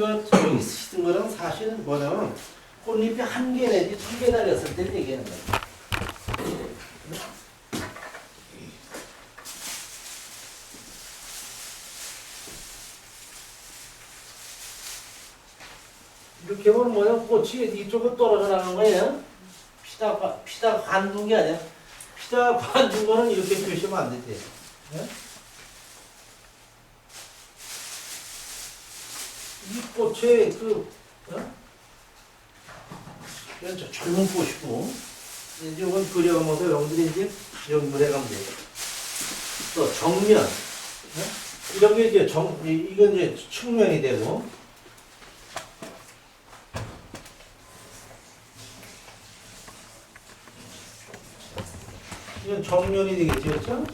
저기 쓰시던 거는 사실은 뭐냐면 꽃잎이 한 개 내지 두 개 달렸을 때 얘기하는 거예요. 이렇게 보면 뭐야 꽃이 이쪽으로 떨어져 나가는 거예요. 피다 관- 피다 관둔 게 아니야. 피다 관둔 거는 이렇게 표시하면 안 되지. 예? 이 꽃의 그 어? 이건 저 젊은 꽃이고 이제 이건 그려가면서 여러분들이 이제 연구를 해가면 돼요. 또 정면 어? 이런 게 이제 정 이- 이건 이제 측면이 되고 이건 정면이 되겠죠, 그렇죠?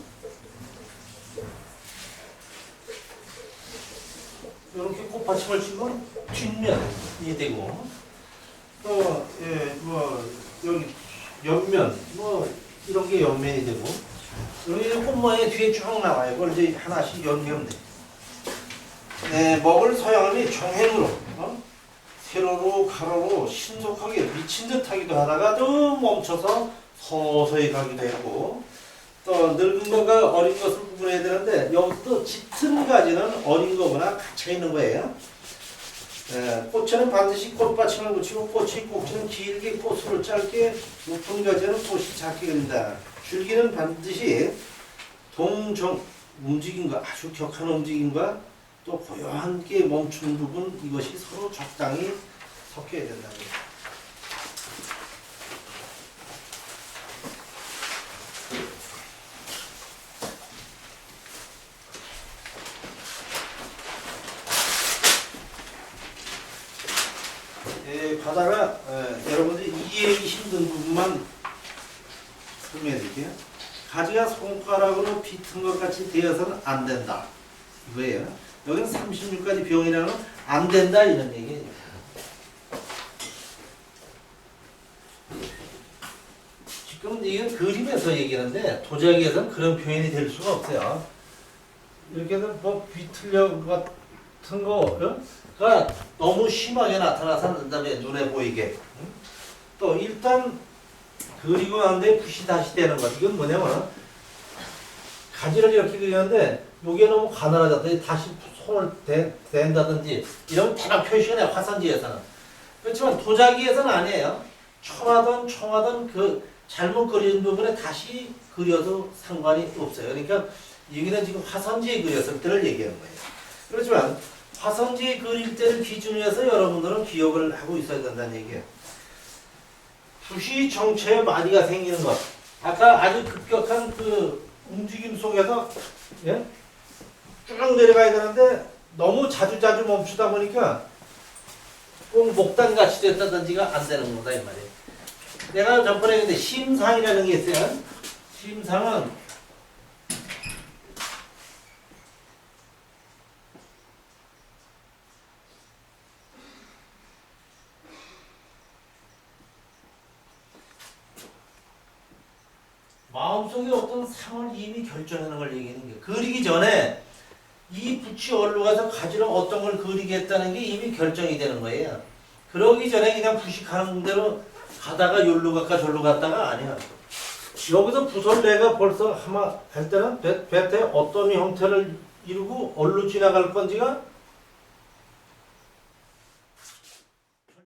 이렇게 꽃받침을 치면 뒷면이 되고 또 예, 뭐 여기 옆면 뭐 이런 게 옆면이 되고 여기 꽃 모양이 뒤에 쭉 나와요. 그걸 이제 하나씩 연결하면 돼. 네, 먹을 서양이 정행으로 어? 세로로 가로로 신속하게 미친 듯 하기도 하다가 또 멈춰서 서서히 가기도 했고 또 늙은 거가 어린 것을 구분해야 되는데 여기서 짙은 가지는 어린 거거나 갇혀 있는 거예요. 예, 꽃에는 반드시 꽃받침을 붙이고 꽃이 꼭지는 길게 꽃으로 짧게 높은 가지는 꽃이 작게 그린다. 줄기는 반드시 동정 움직임과 아주 격한 움직임과 또 고요하게 멈춘 부분 이것이 서로 적당히 섞여야 된다는 거예요. 예, 가다가 예, 여러분들이 이해하기 힘든 부분만 설명해 드릴게요. 가지가 손가락으로 비튼 것 같이 되어서는 안 된다. 이거예요. 여기는 36가지 병이라는 건안 된다 이런 얘기예요. 지금 이건 그림에서 얘기하는데 도자기에서는 그런 표현이 될 수가 없어요. 이렇게는 뭐 비틀려 같은 거가 너무 심하게 나타나서 안 된다며 눈에 보이게. 응? 또 일단 그리고 난 뒤에 붓이 다시 되는 것. 이건 뭐냐면 가지를 이렇게 그리는데 요게 너무 가늘어졌더니 다시 손을 대, 댄다든지 이런 대략 표시가 나요 화산지에서는. 그렇지만 도자기에서는 아니에요. 청하던 청하던 그 잘못 그린 부분에 다시 그려도 상관이 없어요. 그러니까 여기는 지금 화선지에 그렸을 때를 얘기하는 거예요. 그렇지만 화선지에 그릴 때를 기준으로 해서 여러분들은 기억을 하고 있어야 된다는 얘기예요. 붓이 정체에 마디가 생기는 것. 아까 아주 급격한 그 움직임 속에서 예? 쭉 내려가야 되는데 너무 자주 자주 멈추다 보니까 꼭 목단 같이 됐다든지가 안 되는 거다 이 말이에요. 내가 전번에 근데 심상이라는 게 있어요. 심상은 마음속에 어떤 상을 이미 결정하는 걸 얘기하는 거예요. 그리기 전에 이 붓이 얼로 가서 가지로 어떤 걸 그리겠다는 게 이미 결정이 되는 거예요. 그러기 전에 그냥 가는 대로 가다가 여기로 갔다 저기로 갔다가 아니야. 여기서 붓을 내가 벌써 아마 할 때는 배, 배트에 어떤 형태를 이루고 얼로 지나갈 건지가